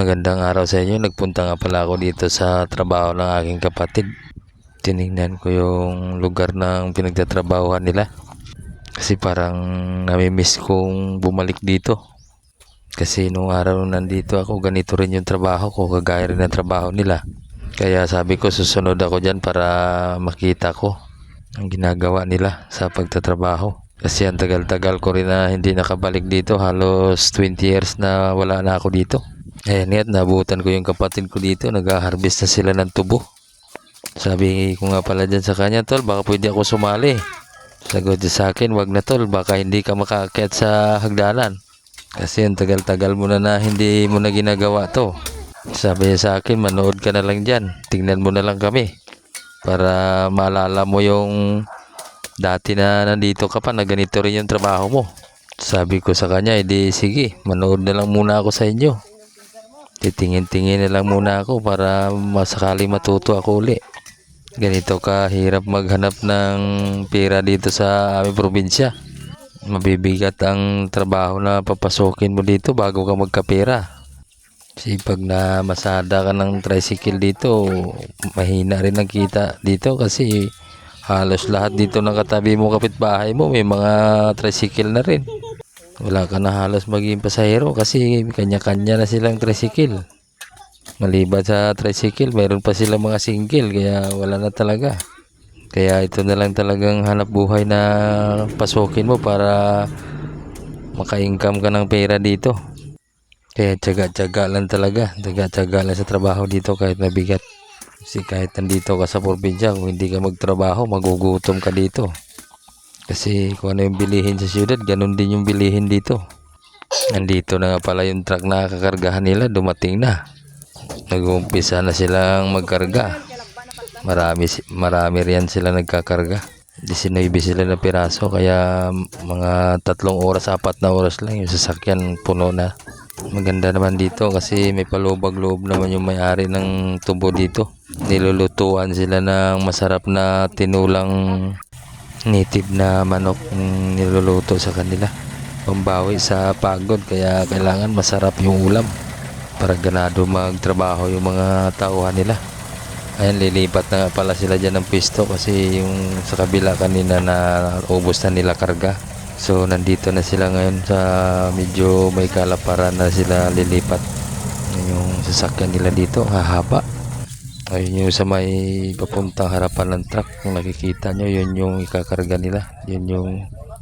Magandang araw sa inyo. Nagpunta nga pala ako dito sa trabaho ng aking kapatid. Tinignan ko yung lugar ng pinagtatrabahuhan nila. Kasi parang namimiss kong bumalik dito. Kasi nung araw nandito ako, ganito rin yung trabaho ko. Kagaya rin ng trabaho nila. Kaya sabi ko susunod ako dyan para makita ko ang ginagawa nila sa pagtatrabaho. Kasi ang tagal-tagal ko rin na hindi nakabalik dito. Halos 20 years na wala na ako dito. Ayan nga't nabutan ko yung kapatid ko dito. Nag-harvest na sila ng tubo. Sabi ko nga pala dyan sa kanya, Tol, baka pwede ako sumali. Sagot niya sa akin, wag na Tol, baka hindi ka makaakyat sa hagdanan. Kasi ang tagal-tagal mo na na hindi mo na ginagawa to. Sabi niya sa akin, manood ka na lang dyan. Tingnan mo na lang kami. Para maalala mo yung dati na nandito ka pa na ganito rin yung trabaho mo. Sabi ko sa kanya, edi sige, manood na lang muna ako sa inyo. Titingin-tingin na lang muna ako para masakali matuto ako uli. Ganito ka hirap maghanap ng pera dito sa aming probinsya. Mabibigat ang trabaho na papasokin mo dito bago ka magkapera. Kasi pag na masada ka ng tricycle dito, mahina rin ang kita dito kasi halos lahat dito ng katabi mo kapitbahay mo may mga tricycle na rin. Wala ka na halos maging pasahero kasi kanya-kanya na silang tricycle. Maliban sa tricycle, mayroon pa silang mga single kaya wala na talaga. Kaya ito na lang talagang hanap buhay na pasukin mo para maka-income ka ng pera dito. Kaya tiyaga-tiyaga lang talaga. Tiyaga-tiyaga lang sa trabaho dito kahit mabigat. Kasi kahit nandito ka sa probinsya, kung hindi ka magtrabaho, magugutom ka dito. Kasi kung ano yung bilihin sa syudad, ganun din yung bilihin dito. Nandito na nga pala yung truck na kakargahan nila, dumating na. Nag-uumpisa na silang magkarga. Marami, marami riyan sila nagkakarga. 19 sila na piraso, kaya mga tatlong oras, apat na oras lang yung sasakyan puno na. Maganda naman dito kasi may palubag-loob naman yung may-ari ng tubo dito. Nilulutuan sila ng masarap na tinulang native na manok niluluto sa kanila. Pambawi sa pagod kaya kailangan masarap yung ulam para ganado magtrabaho yung mga tauhan nila. Ayan, lilipat na pala sila dyan ng pisto kasi yung sa kabila kanina na ubos na nila karga. So, nandito na sila ngayon sa medyo may kalaparan na sila lilipat. Yung sasakyan nila dito, hahaba. Ayun yung sa may papuntang harapan ng truck. Kung nakikita nyo, yun yung ikakarga nila. Yun yung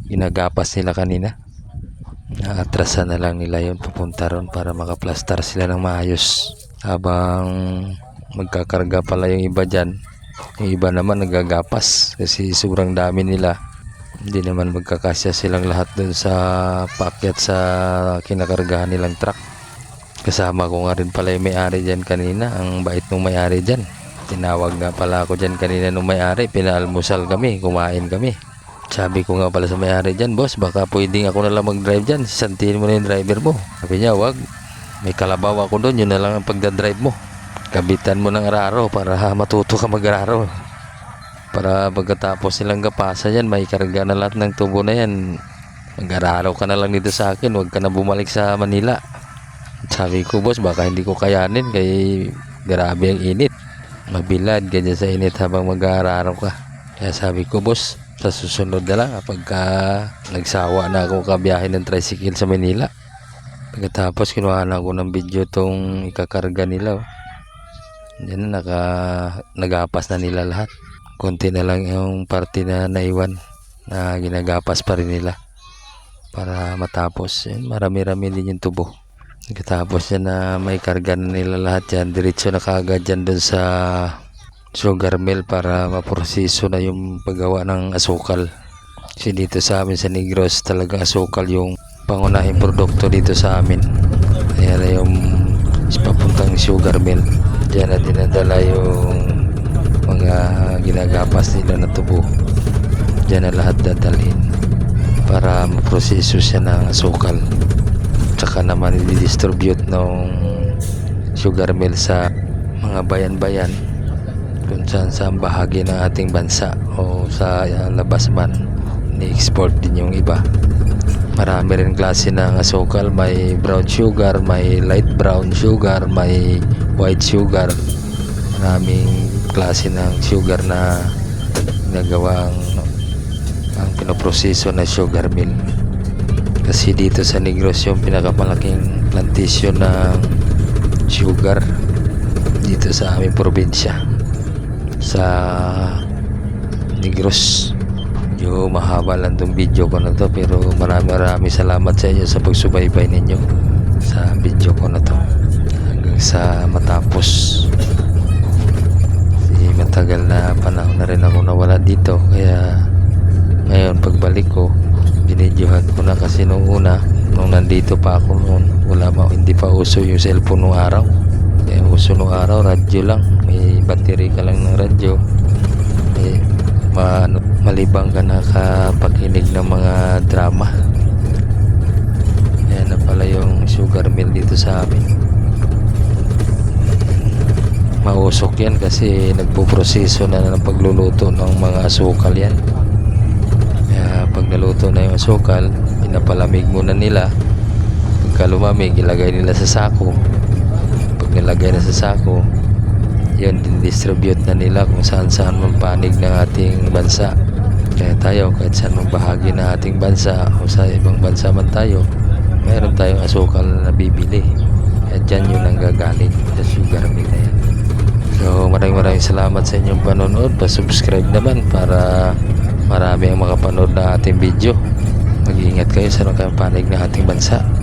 ginagapas nila kanina. Naatrasan na lang nila yun papunta ron para makaplastar sila ng maayos. Habang magkakarga pala yung iba dyan. Yung iba naman nagagapas kasi sobrang dami nila. Hindi naman magkakasya silang lahat dun sa paakyat sa kinakargahan nilang truck. Kasama ko nga rin pala yung may-ari dyan kanina. Ang bait nung may-ari dyan. Tinawag nga pala ako dyan kanina nung may-ari. Pinaalmusal kami, kumain kami. Sabi ko nga pala sa may-ari dyan, boss, baka pwedeng ako na lang mag-drive dyan. Santiin mo na yung driver mo. Sabi niya, wag. May kalabaw ako doon, yun na lang ang pagdadrive mo. Kabitan mo ng araro para matuto ka mag-araro. Para pagkatapos silang kapasa yan, may na lahat ng tubo na yan. Mag-araro ka na lang dito sa akin, wag ka na bumalik sa Manila. Sabi ko, boss, baka hindi ko kayanin kay grabe ang init. Mabilad ganyan sa init habang mag-aararo ka. Kaya sabi ko, boss, sa susunod na lang kapag ka nagsawa na ako kabiyahe ng tricycle sa Manila. Pagkatapos kinuha na ako ng video tong ikakarga nila. Oh. Yan na, naka, nagapas na nila lahat. Konti na lang yung parte na naiwan na ginagapas pa rin nila para matapos. Yan, marami-rami din yung tubo. Pagkatapos yan na may karga na nila lahat yan, diretso na kaagad dyan dun sa sugar mill para maproseso na yung paggawa ng asukal. Kasi dito sa amin sa Negros talaga asukal yung pangunahing produkto dito sa amin. Ayan na yung papuntang sugar mill. Diyan na dinadala yung mga ginagapas nila na tubo. Diyan na lahat dadalhin para maproseso siya ng asukal. Tsaka naman i-distribute ng sugar mill sa mga bayan-bayan kung saan saan bahagi ng ating bansa o sa uh, labas man ni-export din yung iba Marami rin klase ng asukal. May brown sugar, may light brown sugar, may white sugar. Maraming klase ng sugar na ginagawang ang pinoproseso na sugar mill. Kasi dito sa Negros yung pinakamalaking plantation ng sugar dito sa aming probinsya. Sa Negros. Medyo mahaba lang tong video ko na to pero marami marami salamat sa inyo sa pagsubaybay ninyo sa video ko na to. Hanggang sa matapos. Kasi matagal na panahon na rin ako nawala dito kaya ngayon pagbalik ko binidyohan ko na kasi nung una nung nandito pa ako noon wala ma hindi pa uso yung cellphone nung araw. Kaya uso nung araw radyo lang. May battery ka lang ng radyo. Eh, ma, ano, malibang ka nakapakinig ng mga drama. Yan na pala yung sugar mill dito sa amin. Mausok yan kasi nagpo-proseso na ng pagluluto ng mga asukal yan kaya pag naluto na yung asukal pinapalamig muna nila. Pagka lumamig ilagay nila sa sako. Pag nilagay na sa sako yun din-distribute na nila kung saan saan mang panig ng ating bansa. Kaya tayo kahit saan mang bahagi ng ating bansa o sa ibang bansa man tayo meron tayong asukal na nabibili at dyan yung nanggagaling sa sugar mill na yan. So maraming maraming salamat sa inyong panonood. Pa-subscribe naman para marami ang makapanood na ating video. Mag-iingat kayo sa mga panig ng ating bansa